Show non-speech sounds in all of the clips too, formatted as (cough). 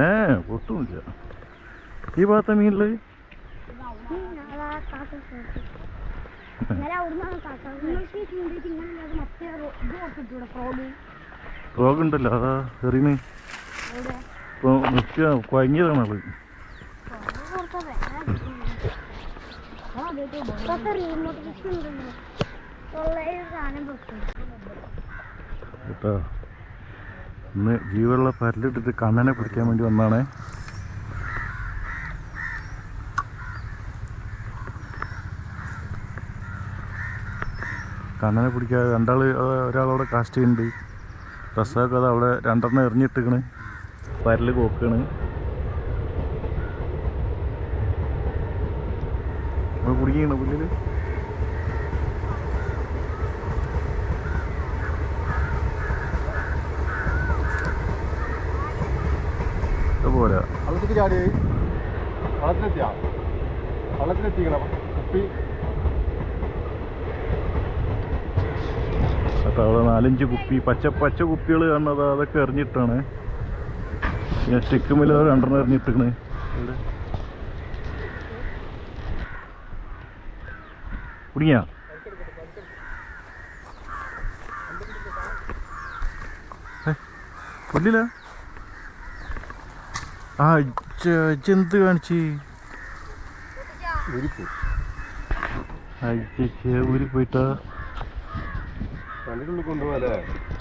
ഏ ഒട്ടുമില്ല ഈ ഭാഗത്തെ മീനിൽ? അത് ഫ്രോഗ് റോഗുണ്ടല്ലോ അതാ എറിയണ് അവിടെ ഇപ്പോൾ നിർത്തിയ കുഴങ്ങിയതാണ് ആൾ റിമോട്ട് ഫിഷ് ഉണ്ടല്ലോ. സാധനം വെക്കും കേട്ടോ. ഇന്ന് ജീവുള്ള പരലിട്ടിട്ട് കണ്ണനെ പിടിക്കാൻ വേണ്ടി വന്നാണേ. കണ്ണനെ പിടിക്കാതെ രണ്ടാൾ ഒരാളവിടെ കാസ്റ്റ് ചെയ്യുന്നുണ്ട്. ഡ്രസ്സൊക്കെ അത് അവിടെ രണ്ടെണ്ണം എറിഞ്ഞിട്ടിക്കണ് പരൽ കോക്കാണ്. കുടിക്കണ പുല്ലിൽ. ഇതുപോലെ വള്ളത്തിൽ ചാടി വള്ളത്തിലെത്തിയാ വള്ളത്തിലെത്തിക്കണം കുപ്പി. അപ്പോൾ അവിടെ നാലഞ്ച് കുപ്പി പച്ച പച്ച കുപ്പികൾ കാണുന്നത് അതൊക്കെ എറിഞ്ഞിട്ടാണ്. പിന്നെ സ്റ്റിക്കുമില്ല രണ്ടെണ്ണം എറിഞ്ഞിട്ടാണ്. കുടുങ്ങിയ? കൊല്ലില്ല ആ ചെന്ത് കാണിച്ച്. ഊരി പോയിട്ടാ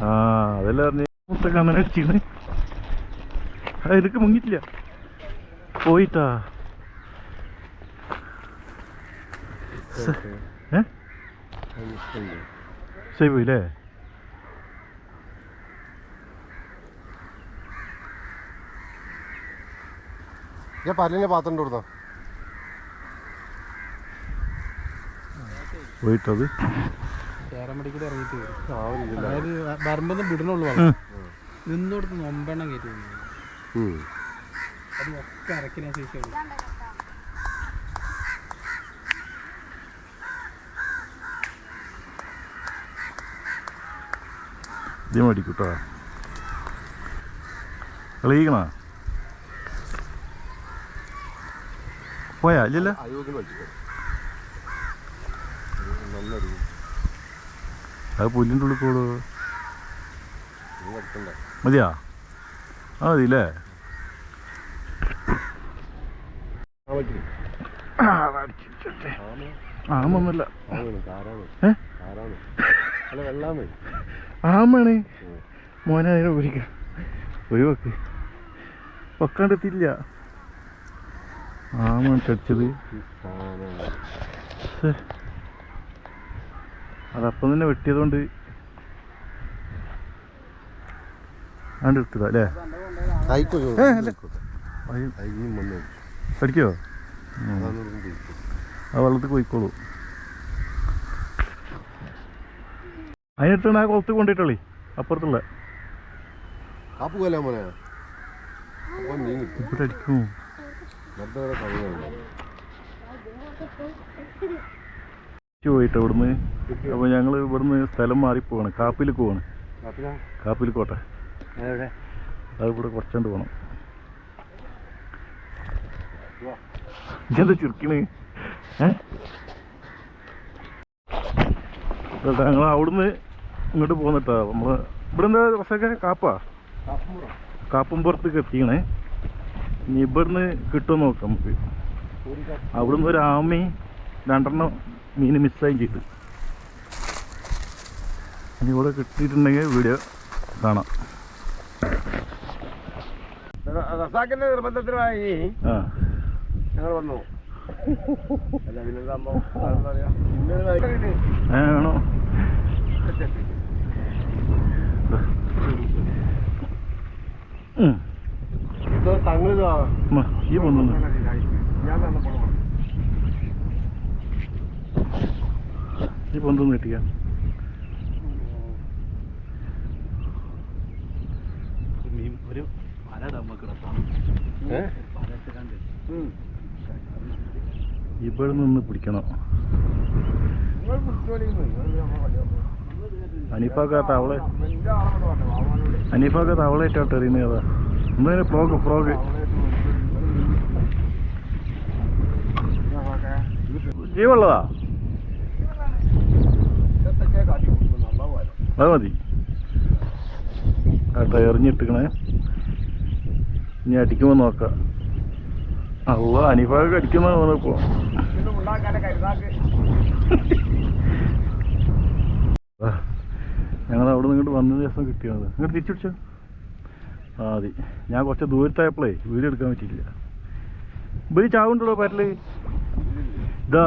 ആ അതെല്ലാം അറിഞ്ഞ് അടിച്ചിണ് ആ എനിക്ക് മുങ്ങിട്ടില്ല. പോയിട്ടാ. ഏ? പോയില്ലേ ഞാൻ പല്ലിന്റെ പാത്രം കൊടുത്തോ പോയിട്ടത്? ചേരമ്പടി കൂടി ഇറങ്ങിയിട്ട് അതായത് വിടണുള്ളൂ നിന്നോടത്ത് കയറ്റി. അത് ഒക്കെ ഇത് മേടിക്കൂട്ടോ കളിക്കണ പോയാ? ഇല്ലല്ലോ. അത് പുല്ലിന്റെ ഉള്ളിൽ കൂടോ നീ എടുക്കണ്ട മതിയാ? ആ മതിയില്ലേ? ആ വലിച്ചിട്ട് ആമൊന്നുമില്ല ആമാണ് മോനെ അതിനെ ഒരു വെക്ക് പൊക്കാണ്ടെത്തില്ല ആമാണ് കടിച്ചത്. അതപ്പം തന്നെ വെട്ടിയതുകൊണ്ട് ആണ്ട് എടുത്തതാ അല്ലേ? കടിക്കോ. ആ. വെള്ളത്തിൽ പോയിക്കോളൂ. അതിനിട്ടാണ് ആ കുളത്ത് കൊണ്ടിട്ടോളി അപ്പുറത്തുള്ള. കാപ്പ് പോയിട്ട് ഇവിടുന്ന്? അപ്പോൾ ഞങ്ങൾ ഇവിടുന്ന് സ്ഥലം മാറി പോവാണ്. കാപ്പിലേക്ക് പോവാണ്. കാപ്പിലാ? കാപ്പിൽ കോട്ടെ എവിടെ അത് ഇവിടെ കുറച്ചുകൊണ്ട് പോകണം ഇതെന്താ ചുരുക്കണ്? ഏട്ടാ ഞങ്ങൾ അവിടുന്ന് ഇങ്ങോട്ട് പോന്നിട്ടാ. നമ്മൾ ഇവിടെ എന്താ രസമൊക്കെ കാപ്പാ കാപ്പുംപുറത്തേക്ക് എത്തിക്കണേ. ഇനി ഇവിടുന്ന് കിട്ടുമെന്ന് നോക്കാം നമുക്ക്. അവിടുന്ന് ഒരു ആമയും രണ്ടെണ്ണം മീൻ മിസ്സായും ചെയ്തു. ഇനി ഇവിടെ കിട്ടിയിട്ടുണ്ടെങ്കിൽ വീഡിയോ കാണാം. റസാക്കിന്റെ നിർബന്ധത്തിനായി ആ. ഞങ്ങൾ വന്നു. അല്ല പിന്നെ സംഭവം? എന്താ പറയാ ഇന്നലെ ഏ, ആണോ ഉം. തങ്ങളിതാ ഈ പൊന്നു ഞാൻ തന്നപ്പോൾ ഈ പൊന്തൊന്ന് കിട്ടിയ ഒരു മല നമുക്ക് ഏഹ് ഇവിടെ നിന്ന് പിടിക്കണം അനീഫാക്കാത്ത അവളെ എന്റെ ആളെ അനീഫൊക്കെ തവളേറ്റോട്ട് എറിയുന്നത് ഒന്നിനെ ഫ്രോഗ് ഫ്രോഗ് ജീവുള്ളതാ അത് മതി. കേട്ടോ എറിഞ്ഞിട്ടിക്കണേ ഇനി അടിക്കുമ്പോൾ നോക്കാം. അവ അനീഫൊക്കെ അടിക്കുന്ന കരുതാക്ക് ഞങ്ങൾ അവിടെ നിന്ന് ഇങ്ങോട്ട് വന്ന ദിവസം കിട്ടിയത്. ഇങ്ങോട്ട് തിരിച്ചു പിടിച്ചോ? ആ മതി. ഞാൻ കുറച്ച് ദൂരത്തായപ്പോഴേ വീഡിയോ എടുക്കാൻ പറ്റിയില്ല ഇവർ ചാവുണ്ടല്ലോ പരൽ? ഇതാ.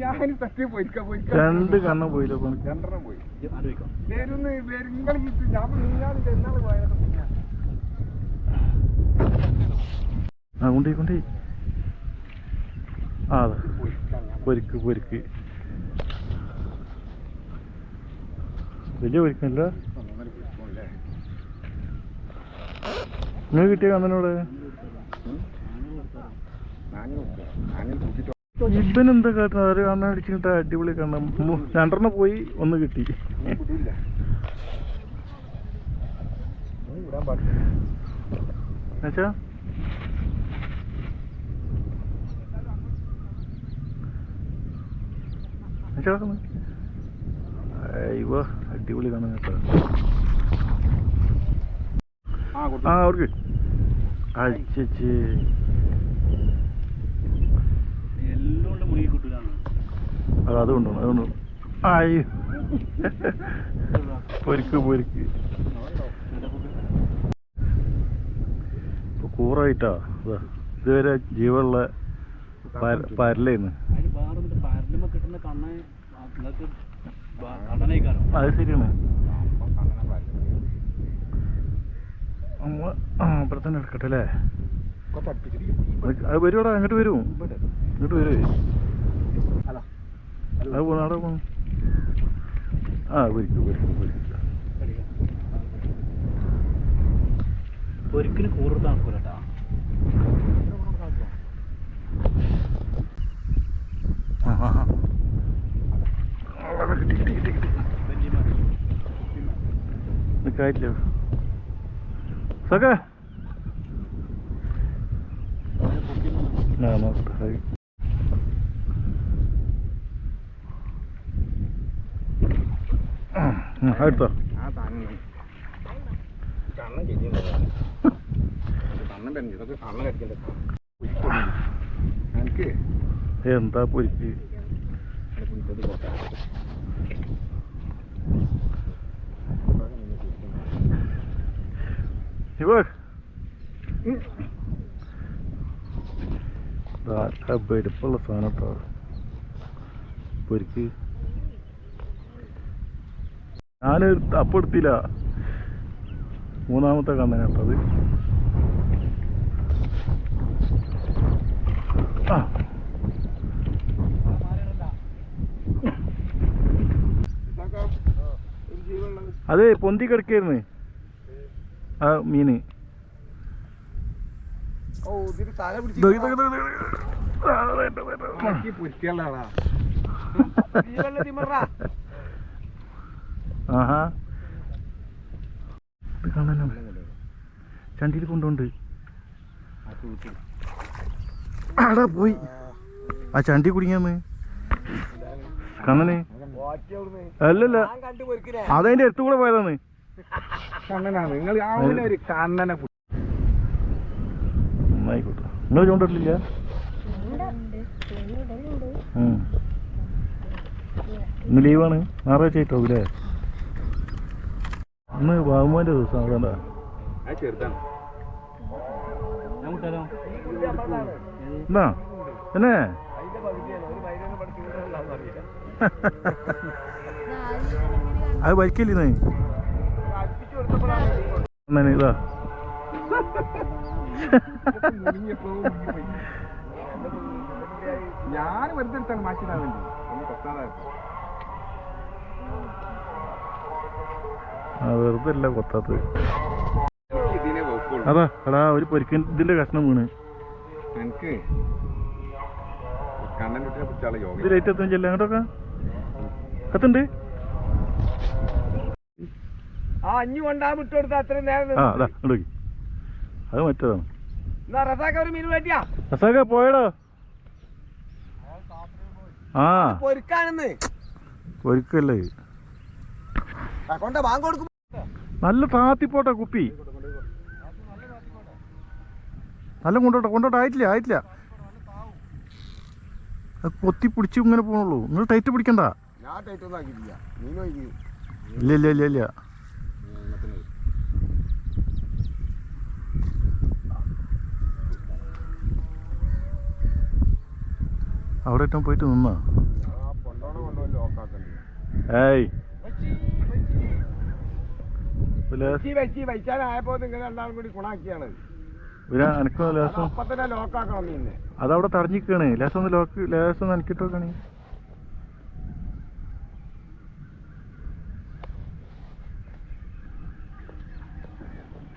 ഞാൻ തട്ടി രണ്ട് കണ്ണ പോയില്ല രണ്ടെണ്ണം പോയി. ഞാൻ നിങ്ങൾ എന്നാണ് പോയത് ആ കൊണ്ടേ കൊണ്ടേ ആ അതെ. പൊരിക്ക് പൊരിക്ക്. വലിയ പൊരിക്കല്ല. നിങ്ങൾ കിട്ടിയ കണ്ണനോട് ഇവനെന്താ കാട്ടണം ഒരു കണ്ണ അടിച്ചിട്ട് അടിപൊളി കണ്ണ രണ്ടെണ്ണം പോയി ഒന്ന് കിട്ടി. എന്നുവെച്ചാ? അയ്യോ അടിപൊളി കാണാൻ കേട്ടോ. ആ അവർക്ക്. അയച്ചേ അത് അതുകൊണ്ട് അതുകൊണ്ട് ആയി. പൊരിക്ക് പൊരിക്ക്. ഇപ്പൊ കൂറായിട്ടാ. അതാ ഇതുവരെ ജീവുള്ള പരലേന്ന്. അത് ശരിയാണ്. നമ്മ ആ ഇവിടെ തന്നെ എടുക്കട്ടെ അല്ലേ? അത് വരുവാടാ അങ്ങോട്ട് വരും. ഇങ്ങോട്ട് വരൂ. അല്ല. അത് പോണു അവിടെ പോണു. ആ പൊരിക്കും പൊരിക്കും പൊരിക്കും ഒരിക്കലും കൂടുതൽ. അവിടെ കിട്ടി നിൽക്കായില്ല സക്ക ആ നോക്കട്ടെ ഹായ്. ആ, ഉം, അടുത്തോ ആ താങ്ങുന്നു കണ്ണം ചെല്ലിയുണ്ടോ കണ്ണം തന്നെ ഇതൊക്കെ കണ്ണം കടിക്കണ്ടേ എനിക്ക് എന്താ പൊരിക്ക് ഇവ വെടുപ്പുള്ള സാധനം കേട്ടോ പൊരിക്ക് ഞാൻ അപ്പം എടുത്തില്ല മൂന്നാമത്തെ അത് ആ. അതെ പൊന്തി കിടക്കായിരുന്നു. ആ മീന് ഓ (laughs) ആഹാ. ഇത് കാണാനോ? ചണ്ടിയിൽ കൊണ്ടുണ്ട്. ആടാ പോയി. ആ ചണ്ടി കുടുങ്ങിയെന്ന് കണ്ണനെ. അല്ലല്ല. അതതിന്റെ അടുത്ത് കൂടെ പോയതാണ് കണ്ണനാണ് നിങ്ങൾ ആ ഒരു കണ്ണനെ നിങ്ങൾ ചൂണ്ടിട്ടില്ല. ഇന്ന് ലീവാണ്. ഞായറാഴ്ച ആയിട്ടോ അല്ലേ ഇന്ന് ബാബുമാന്റെ ദിവസം അതുകൊണ്ടാ എന്നാ? അറിയില്ല അത് വലിക്കില്ലേ ഇതാ. ഞാൻ വെറുതെ എടുത്താണ് മാറ്റിടാൻ വേണ്ടി. ഒന്ന് കൊത്താതായിരുന്നു ആ വെറുതെ അല്ല കൊത്താത്തത്. അതാ എടാ ഒരു പൊരിക്ക ഇതിന്റെ കഷ്ണം വീണ്. എനിക്ക് ഇത് ലൈറ്റ് എത്താൻ ചെല്ലാം അങ്ങോട്ടൊക്കെ. കത്തുണ്ട് ആ അഞ്ഞു കൊണ്ടാ വിട്ടുകൊടുത്ത അത്രയും നേരം ആ അതാ മറ്റേതാണ്. റസാക്ക പോയടോ. ആ. പൊരിക്കാനെന്ന് പൊരിക്കല്ലേ. കൊണ്ട ബാങ്ക് കൊടുക്കും നല്ല താത്തിപ്പോട്ടെ കുപ്പി. നല്ല കൊണ്ടോട്ടെ കൊണ്ടോട്ടെ ആയിട്ടില്ല ആയിട്ടില്ല. അത് കൊത്തി പിടിച്ച് ഇങ്ങനെ പോണുള്ളൂ. നിങ്ങൾ ടൈറ്റ് പിടിക്കണ്ട. ഇല്ല ഇല്ല ഇല്ല ഇല്ല. അവിടെ ഏറ്റവും പോയിട്ട് നിന്നാ? ഏയ്. വെച്ചി നിങ്ങൾ രണ്ടാളും കൂടി ഗുണാക്കിയാണ്. പിന്നെ എനക്ക് ലേസം അപ്പൊ തന്നെ ലോക്കാക്കണം മീനെ അതവിടെ തടഞ്ഞിക്കണേ. ലേസം ഒന്ന് ലോക്ക് ലേസം ഒന്ന്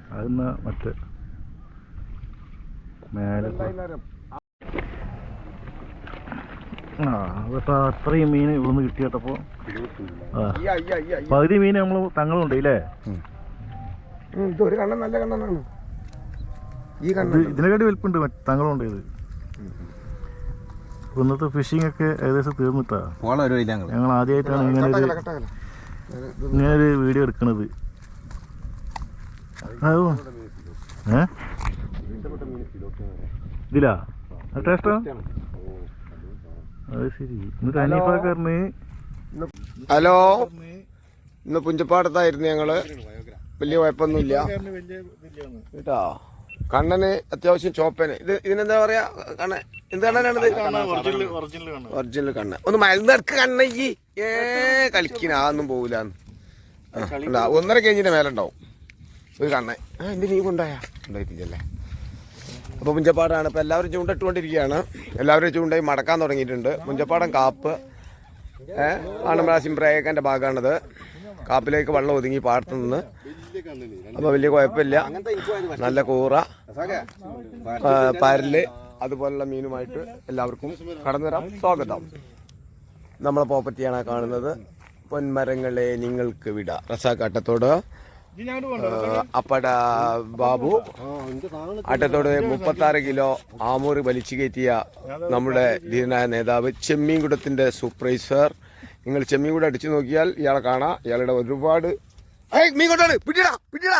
അതെന്നാ മറ്റേ മേലെ ആ അത്രയും മീൻ ഇവിടുന്ന് അയ്യ പകുതി മീൻ നമ്മൾ തങ്ങളുണ്ട് ഇല്ലേ? ഇതൊരു കണ്ണൻ നല്ല കണ്ണനാണ്. ഈ കണ്ണൻ. ഇതിനെക്കാട്ടി വലിപ്പുണ്ട് താങ്കളുണ്ട് ഇത്. ഇന്നത്തെ ഫിഷിംഗ് ഒക്കെ ഏകദേശം തീർന്നിട്ടാ പോള ഒരു ഇല്ല ഞങ്ങൾ ആദ്യമായിട്ടാണ് ഇങ്ങനെ ഇങ്ങനെ ഒരു വീഡിയോ എടുക്കണത്. ഏ? ഇതിലാ? ടേസ്റ്റാ അത് ശരി. എന്നിട്ട് അനീഫാക്കാരന് ഹലോ? ഇന്ന് പുഞ്ചപ്പാടത്തായിരുന്നു ഞങ്ങൾ. വലിയ കുഴപ്പമൊന്നുമില്ല. കേട്ടോ? കണ്ണന് അത്യാവശ്യം ചോപ്പന് ഇത് ഇതിനെന്താ പറയാ? കണ്ണ. എന്ത് കണ്ണനാണിത് ഒറിജിനൽ കണ്ണ ഒന്ന് മരുന്നെടുക്ക് കണ്ണയ്യ് ഏ കളിക്കിന്. അതൊന്നും പോവില്ല ഒന്നര കഴിഞ്ഞിന്റെ മേലെ ഉണ്ടാവും ഒരു കണ്ണ. ആ എന്റെ ലീവ് ഉണ്ടായാ ഉണ്ടായിട്ടില്ലല്ലേ അപ്പോൾ മുഞ്ചപ്പാടാണ്. ഇപ്പോൾ എല്ലാവരും ചൂണ്ടിട്ടുകൊണ്ടിരിക്കുകയാണ്. എല്ലാവരും ചൂണ്ടായി മടക്കാൻ തുടങ്ങിയിട്ടുണ്ട്. മുഞ്ചപ്പാടം കാപ്പ് ഏഹ് ആണമ്പള പ്രയേക്കന്റെ ഭാഗമാണിത്. കാപ്പിലേക്ക് വെള്ളം ഒതുങ്ങി പാടത്തു നിന്ന് അപ്പോൾ വലിയ കുഴപ്പമില്ല. നല്ല കൂറ പരൽ അതുപോലുള്ള മീനുമായിട്ട് എല്ലാവർക്കും കടന്നു വരാം സ്വാഗതം. നമ്മളെ പ്രോപ്പർട്ടിയാണ് കാണുന്നത്. പൊന്മരങ്ങളെ നിങ്ങൾക്ക് വിട. റസാക്കാട്ടത്തോട് അപ്പട ബാബു. ആട്ടത്തോട് മുപ്പത്തി ആറ് കിലോ ആമൂറ് വലിച്ചു കയറ്റിയ നമ്മുടെ ധീരനായ നേതാവ് ചെമ്മീൻകുടത്തിന്റെ സൂപ്പർവൈസർ നിങ്ങൾ ചെമ്മീൻകുടം അടിച്ചു നോക്കിയാൽ ഇയാളെ കാണാം. ഇയാളുടെ ഒരുപാട് മീൻ കൊണ്ടാണ് പിടിയടാ പിടിടാ